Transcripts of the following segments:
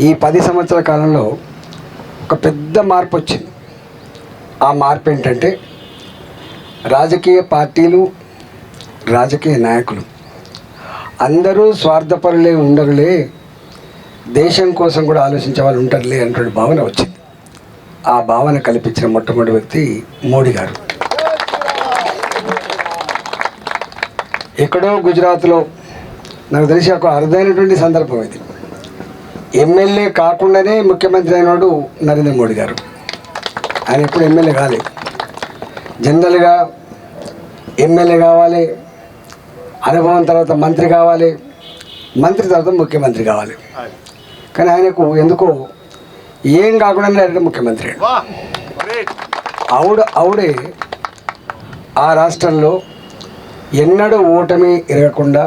ఈ పది సంవత్సరాల కాలంలో ఒక పెద్ద మార్పు వచ్చింది. ఆ మార్పు ఏంటంటే రాజకీయ పార్టీలు రాజకీయ నాయకులు అందరూ స్వార్థపరులే ఉండరులే దేశం కోసం కూడా ఆలోచించే వాళ్ళు ఉంటారులే అనేటువంటి భావన వచ్చింది. ఆ భావన కల్పించిన మొట్టమొదటి వ్యక్తి మోడీ గారు. ఎక్కడో గుజరాత్లో నాకు తెలిసి ఒక అరుదైనటువంటి సందర్భం ఇది. ఎమ్మెల్యే కాకుండానే ముఖ్యమంత్రి అయినాడు నరేంద్ర మోడీ గారు. ఆయన ఎప్పుడు ఎమ్మెల్యే కాలేదు జనరల్గా ఎమ్మెల్యే కావాలి అనుభవం తర్వాత మంత్రి కావాలి మంత్రి తర్వాత ముఖ్యమంత్రి కావాలి. కానీ ఆయనకు ఎందుకో ఏం కాకుండా డైరెక్ట్ ముఖ్యమంత్రి ఆవిడ ఆవిడే ఆ రాష్ట్రంలో ఎన్నడూ ఓటమి ఎరగకుండా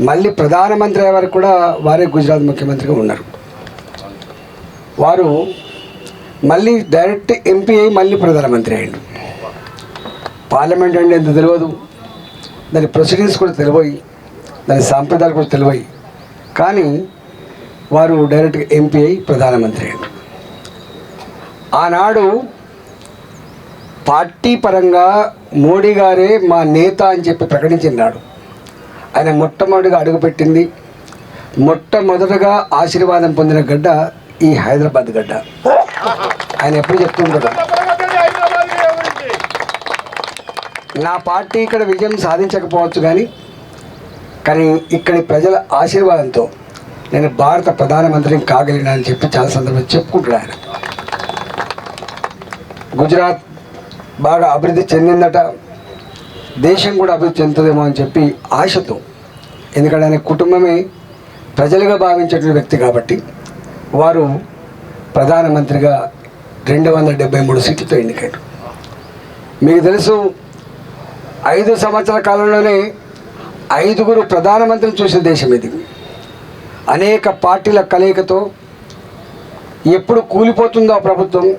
మళ్ళీ ప్రధానమంత్రి అయ్యే వరకు కూడా వారే గుజరాత్ ముఖ్యమంత్రిగా ఉన్నారు. వారు మళ్ళీ డైరెక్ట్ ఎంపీ అయ్యి మళ్ళీ ప్రధానమంత్రి అయ్యిండు. పార్లమెంట్ అంటే ఎంత తెలియదు. దాని ప్రొసీడింగ్స్ కూడా తెలివయి దాని సాంప్రదాయాలు కూడా తెలివయి కానీ వారు డైరెక్ట్గా ఎంపీ అయ్యి ప్రధానమంత్రి అయ్యారు ఆనాడు పార్టీ పరంగా మోడీ గారే మా నేత అని చెప్పి ప్రకటించినాడు. ఆయన మొట్టమొదటిగా అడుగుపెట్టింది మొట్టమొదటగా ఆశీర్వాదం పొందిన గడ్డ ఈ హైదరాబాద్ గడ్డ. ఆయన ఎప్పుడు చెప్తుంటారు నా పార్టీ ఇక్కడ విజయం సాధించకపోవచ్చు కానీ కానీ ఇక్కడి ప్రజల ఆశీర్వాదంతో నేను భారత ప్రధానమంత్రిని కాగలిగినా అని చెప్పి చాలా సందర్భంగా చెప్పుకుంటాడు ఆయన. గుజరాత్ బాగా అభివృద్ధి చెందిందట దేశం కూడా అభివృద్ధి చెందుతుందేమో అని చెప్పి ఆశతో ఎందుకంటే ఆయన కుటుంబమే ప్రజలుగా భావించేటువంటి వ్యక్తి కాబట్టి వారు ప్రధానమంత్రిగా రెండు వందల డెబ్బై మూడు సీట్లతో ఎన్నికయ్యారు. మీకు తెలుసు ఐదు సంవత్సరాల కాలంలోనే ఐదుగురు ప్రధానమంత్రిని చూసిన దేశం ఇది. అనేక పార్టీల కలయికతో ఎప్పుడు కూలిపోతుందో ఆ ప్రభుత్వం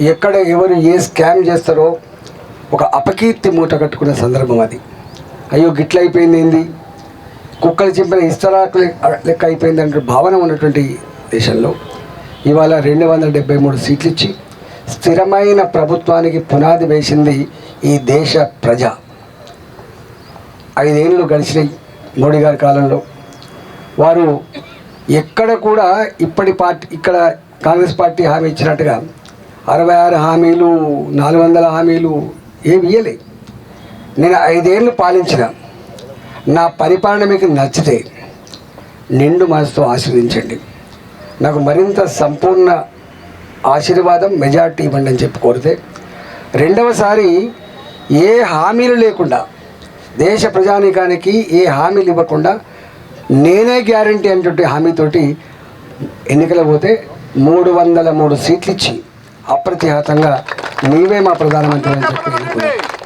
ఎక్కడ ఎవరు ఏ స్కామ్ చేస్తారో ఒక అపకీర్తి మూట కట్టుకున్న సందర్భం అది. అయ్యో గిట్ల అయిపోయింది ఏంది? కుక్కలు చింపిన ఇస్తరాకు లెక్క అయిపోయింది అంటే భావన ఉన్నటువంటి దేశంలో ఇవాళ రెండు వందల డెబ్బై మూడు సీట్లు ఇచ్చి స్థిరమైన ప్రభుత్వానికి పునాది వేసింది ఈ దేశ ప్రజ. ఐదేళ్ళు గడిచినాయి మోడీ గారి కాలంలో. వారు ఎక్కడ కూడా ఇప్పటి పార్టీ ఇక్కడ కాంగ్రెస్ పార్టీ హామీ ఇచ్చినట్టుగా అరవై ఆరు హామీలు నాలుగు వందల హామీలు ఏమి ఇయ్యలే. నేను ఐదేళ్ళు పాలించిన. నా పరిపాలన మీకు నచ్చితే నిండు మనసుతో ఆశీర్వదించండి. నాకు మరింత సంపూర్ణ ఆశీర్వాదం మెజార్టీ ఇవ్వండి అని చెప్పి కోరితే రెండవసారి ఏ హామీలు లేకుండా దేశ ప్రజానీకానికి ఏ హామీలు ఇవ్వకుండా నేనే గ్యారంటీ అనేటువంటి హామీతోటి ఎన్నికలు పోతే మూడు వందల మూడు సీట్లు ఇచ్చి అప్రతిహతంగా నీవే మా ప్రధానమంత్రి అని చెప్పి ఎన్నుకున్నాను